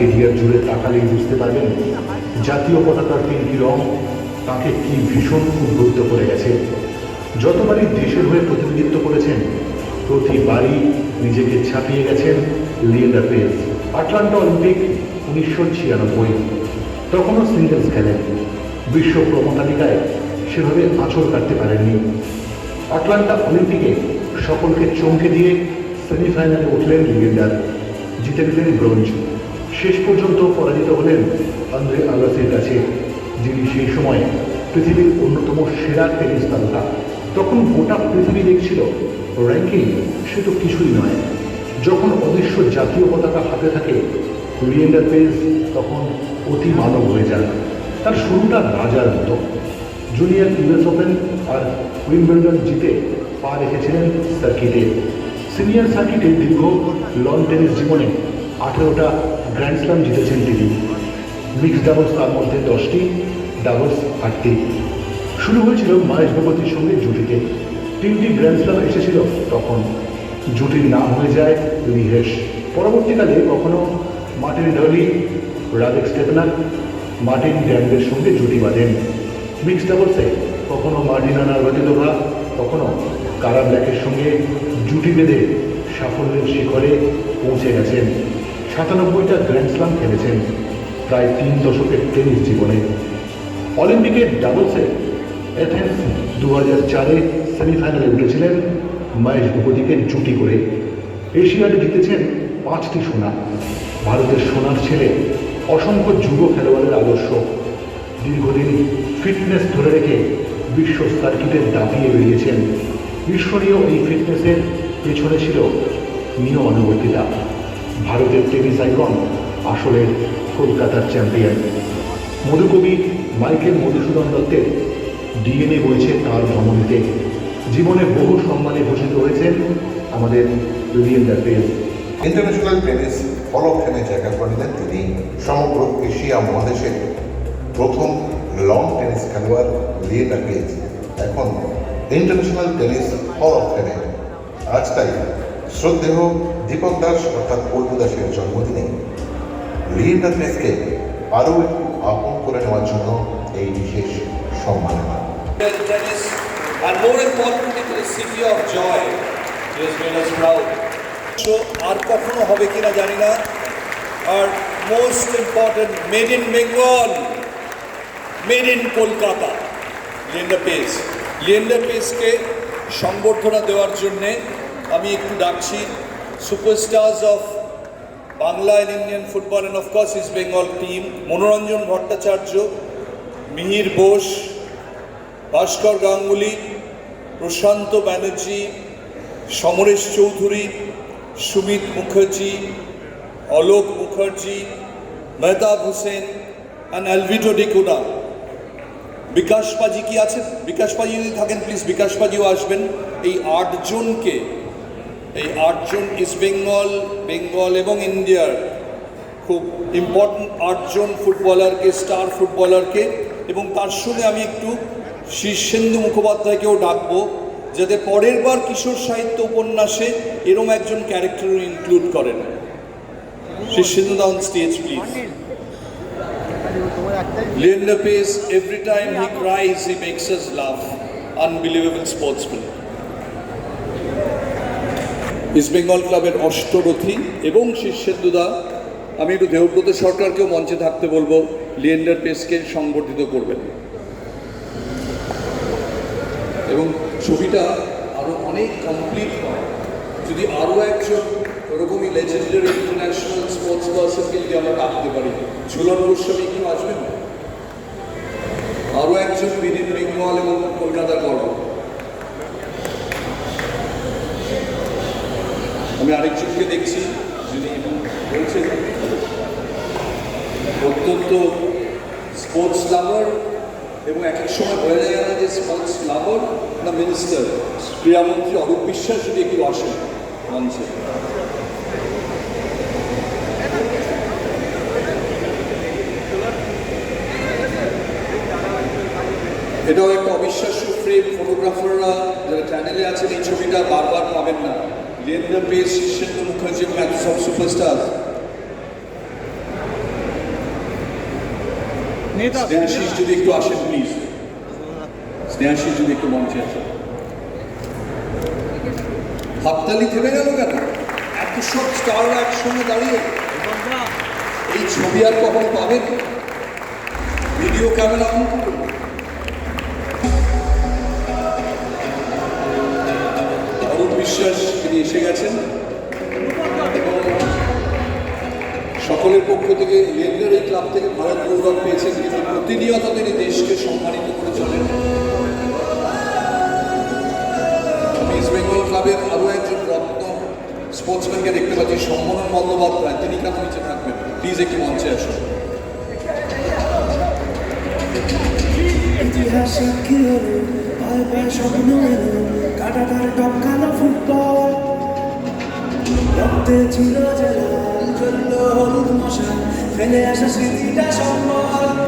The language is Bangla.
কেরিয়ার জুড়ে তাকালেই বুঝতে পারবেন জাতীয় পতাকার তিনটি রং তাকে কি ভীষণ উদ্বুদ্ধ করে গেছে। যতবারই দেশের হয়ে প্রতিনিধিত্ব করেছেন, প্রতিবারই নিজেকে ছাপিয়ে গেছেন লিয়েন্ডার পেস আটলান্টা অলিম্পিক উনিশশো ছিয়ানব্বই, তখনও সিঙ্গেলস খেলেন। বিশ্ব প্রমতালিকায় সেভাবে আঁচড় কাটতে পারেননি। আটলান্টা অলিম্পিকে সকলকে চমকে দিয়ে সেমিফাইনালে উঠলেন লিয়েন্ডার জিতে নিলেন ব্রোঞ্জ। শেষ পর্যন্ত পরাজিত হলেন আন্দ্রে আগাসের কাছে, যিনি সেই সময় পৃথিবীর অন্যতম সেরা টেনিস তারকা। তখন গোটা পৃথিবী দেখছিল, র্যাঙ্কিং সে তো কিছুই নয়। যখন অদৃশ্য জাতীয় পতাকা হাতে থাকে, লিয়েন্ডার পেজ তখন অতি মানব হয়ে যান তার শুরুটা রাজার মতো। জুনিয়র ইউএস ওপেন আর উইম্বলডন জিতে পা রেখেছিলেন সার্কিটে। সিনিয়র সার্কিটে দীর্ঘ লন টেনিস জীবনে আঠেরোটা গ্র্যান্ড স্ল্যাম জিতেছেন তিনি। মিক্স ডাবলস তার মধ্যে দশটি ডাবলস আটটি। শুরু হয়েছিল মহেশ ভগবতীর সঙ্গে জুটিতে। তিনটি গ্র্যান্ড স্ল্যাম এসেছিল তখন। জুটির নাম হয়ে যায় লিহেশ পরবর্তীকালে কখনো মার্টিন ডার্লি, রাজেক স্টেপনার, মার্টিন ড্যামদের সঙ্গে জুটি বাঁধেন। মিক্স ডাবলসে কখনো মার্টিনা নার্ভাতিলোভা কখনো কারা ব্ল্যাকের সঙ্গে জুটি বেঁধে সাফল্যের শিখরে পৌঁছে গেছেন। সাতানব্বইটা গ্র্যান্ড স্লাম খেলেছেন প্রায় তিন দশকের টেনিস জীবনে। অলিম্পিকের ডাবলসে এথেন্স দু হাজার চারে সেমিফাইনালে উঠেছিলেন মহেশ ভূপতিকে জুটি করে। এশিয়াডে জিতেছেন পাঁচটি সোনা। ভারতের সোনার ছেলে, অসংখ্য যুব খেলোয়াড়ের আদর্শ। দীর্ঘদিন ফিটনেস ধরে রেখে বিশ্ব সার্কিটে দাপিয়ে বেরিয়েছেন। ঈশ্বরীয় এই ফিটনেসের পেছনে ছিল নিয় অনুবর্তিতা ভারতের টেনিস আইকন আসলে কলকাতার চ্যাম্পিয়ন। মধুকবি মাইকেল মধুসূদন দত্তের ডিএনএ বইছে তার ধমনীতে জীবনে বহু সম্মানে ভূষিত হয়েছেন আমাদের লিয়েন্ডার পেস ইন্টারন্যাশনাল টেনিস ফেমে জায়গা করে নিলেন তিনি সমগ্র এশিয়া মহাদেশের প্রথম লং টেনিস খেলোয়াড় লিয়েন্ডার পেজ এখন ইন্টারন্যাশনাল টেনিস হল অফ ফেমে। আজ তাই শ্রদ্ধেয় দীপক দাস অর্থাৎ পল্টু দাসের জন্মদিনে লিয়েন্ডার পেজকে আরও আপন করে নেওয়ার জন্য এই বিশেষ. So, আর কখনো হবে কিনা জানি না আর most important made in Bengal made in Kolkata Leander Paes Leander পেসকে সংবর্ধনা দেওয়ার জন্যে আমি একটু ডাকছি। Superstars of Bangla and Indian football and of course East Bengal team Manoranjan Bhattacharya Mihir Bose Bhaskar Ganguly Prasanta Banerjee Samaresh Chowdhury Sumit Mukherjee Alok Mukherjee Mehtab Hossain and Alvito D'Cunha Bikash Panji কি আছেন? বিকাশ পাজি যদি থাকেন প্লিজ বিকাশ পাজিও আসবেন। এই আটজনকে এই আটজন ইস্ট বেঙ্গল বেঙ্গল এবং ইন্ডিয়ার খুব ইম্পর্টেন্ট আটজন ফুটবলারকে স্টার ফুটবলারকে এবং তার সঙ্গে আমি একটু শীর্ষেন্দু মুখোপাধ্যায়কেও ডাকবো যাতে পরের বার কিশোর সাহিত্য উপন্যাসে এরম একজন ক্যারেক্টার ইনক্লুড করেন শীর্ষেন্দু দা on stage please Leander Pace, every time he cries, he makes us laugh. Unbelievable sportsman. East Bengal ক্লাবের অষ্টরথী এবং শীর্ষেন্দুদা আমি একটু দেবব্রত সরকারকেও মঞ্চে থাকতে বলব, লিয়েন্ডার পেসকে সংবর্ধিত করবেন। এবং ছবিটা আরও অনেক কমপ্লিট হয়। যদি আরও একজন ওরকমই লেজেন্ডারি ইন্টারন্যাশনাল স্পোর্টস পার্সনকে যদি আমরা ডাকতে পারি, ঝুলন গোস্বামী কেউ আসবেন? আরও একজন বিদিন বেঙ্গল এবং কলকাতার গর্ব আমি আরেকজনকে দেখছি, যিনি বলছেন অত্যন্ত স্পোর্টস লাভার এবং এক এক সময় বোঝা যায় না যে স্পোর্টস লাভার না মিনিস্টার ক্রীড়ামন্ত্রী অরূপ বিশ্বাস যদি একটু আসেন মঞ্চে। এটাও একটা অবিশ্বাস্য ফ্রেম ফটোগ্রাফাররা যারা চ্যানেলে আছেন, এই ছবিটা বারবার পাবেন না। Yerine bir şişin Mukacı Microsoft Superstar. Snehaşiş যদি একটু আসেন প্লিজ স্নেহাশিস যদি একটু মঞ্চে আসেন হাততালি থেমে গেল কেন এত সব স্টাররা একসঙ্গে দাঁড়িয়ে এই ছবি আর কখনো পাবেন ভিডিও ক্যামেরা অন করুন এসে গেছেন সকলের পক্ষ থেকে লেনদের এই ক্লাব থেকে ভারত গৌরব পেয়েছেন কিন্তু প্রতিনিয়ত তিনি দেশকে সম্মানিত করে চলেন। ইস্ট বেঙ্গল ক্লাবের আরও একজন স্পোর্টসম্যানকে দেখতে পাচ্ছি বন্দ্যোপাধ্যায়। তিনি কেন নিচে থাকবেন? প্লিজ একটি মঞ্চে আসুন। ইতিহাসে টপকালো রক্তে ছিল যে লাল জ্বলল হলুদ মশা ফেলে আসা স্মৃতিটা সম্বল